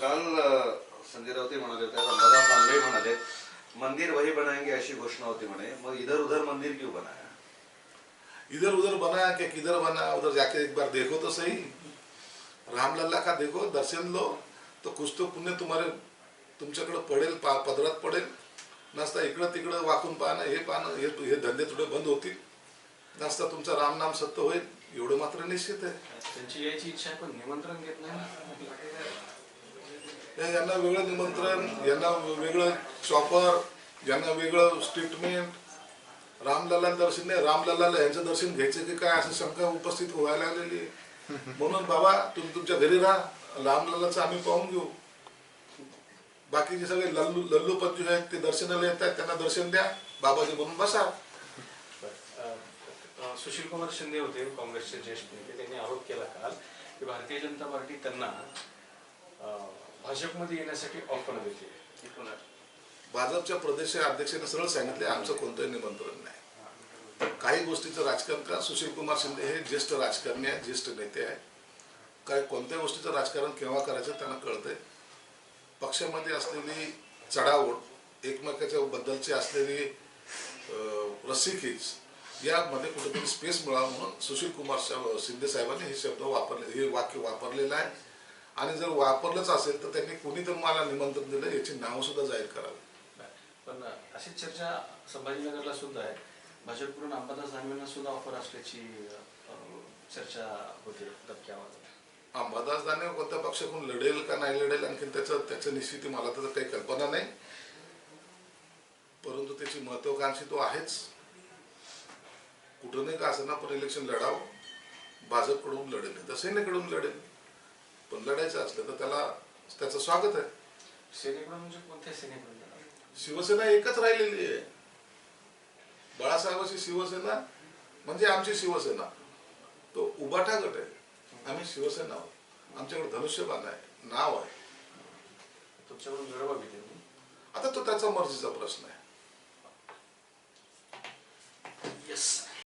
काल संजय राऊत म्हणाले होते अंबादास दानवे म्हणाले मंदिर वही बनाएंगे अशी घोषणा होती म्हणे. मग इधर उधर मंदिर क्यों बनाया? इधर उधर बना क्या किधर बना उधर जाके एक बार देखो तो सही। रामलल्ला का देखो दर्शन लो तो कुछ तो पुण्य तुम्हारे तुमच्याकडे पडेल पा पदरात पडेल। नसता इकडं तिकडं वाकून पाहणं हे पाहणं हे हे धंदे थोडे बंद होतील। नसता तुमचं रामनाम सत्य होईल एवढं मात्र निश्चित आहे। त्यांची यायची इच्छा आहे पण निमंत्रण घेत नाही यांना वेगळं निमंत्रण यांना वेगळं चॉपर यांना वेगळं स्टेटमेंट रामलाला दर्शन नाही रामलाला यांचं दर्शन घ्यायचं की काय असं शंका उपस्थित व्हायला लागलेली म्हणून बाबा तुम्ही तुमच्या घरी राहा रामलल्लाचं आम्ही पाहून घेऊ. बाकीचे सगळे लल्लू लल्लू पत्तू आहेत ते दर्शनाला येत आहेत त्यांना दर्शन द्या बाबाजी म्हणून बसा. सुशील कुमार शिंदे होते काँग्रेसचे ज्येष्ठ नेते त्यांनी आरोप केला काल की भारतीय जनता पार्टी त्यांना भाजपमध्ये येण्यासाठी ऑफर देते. भाजपच्या प्रदेश अध्यक्षाने सरळ सांगितले आमचं कोणतंही निमंत्रण नाही. काही गोष्टीचं राजकारण का सुशील कुमार शिंदे हे ज्येष्ठ राजकारणी आहे ज्येष्ठ नेते आहे काय कोणत्या गोष्टीचं राजकारण केव्हा करायचं त्यांना कळतंय. पक्षामध्ये असलेली चढाओढ एकमेकाच्या बद्दलची असलेली अं, रस्सीखीच यामध्ये कुठेतरी स्पेस मिळावा म्हणून सुशील कुमार शिंदे साहेबांनी हे शब्द वापरले हे वाक्य वापरलेलं आहे. आणि जर वापरलंच असेल तर त्यांनी कोणी तर मला निमंत्रण दिलं याची नावं सुद्धा जाहीर करावी. पण अशीच चर्चा संभाजीनगरला सुद्धा आहे. भाजपकडून अंबादास दानवेंना सुद्धा ऑफर असल्याची चर्चा होते अंबादास दानवे कोणत्या पक्षाकडून लढेल का नाही लढेल आणखी त्याचं त्याचं निश्चिती मला तर काही कल्पना नाही. परंतु त्याची महत्वाकांक्षी तो आहेच. कुठं नाही का असं ना पण इलेक्शन लढावं. भाजपकडून लढेल नाही तर सेनेकडून लढेल. पण लढायचं असलं तर त्याला त्याचं स्वागत आहे. सेनेकडून म्हणजे कोणत्या सेनेकडून शिवसेना एकच राहिलेली आहे. बाळासाहेबांची शिवसेना म्हणजे आमची शिवसेना. तो उबाठा गट आहे. आम्ही शिवसेना आहोत. आमच्याकडे धनुष्यबाण आहे. नाव आहे. तुमच्याकडून आता तो त्याचा मर्जीचा प्रश्न आहे.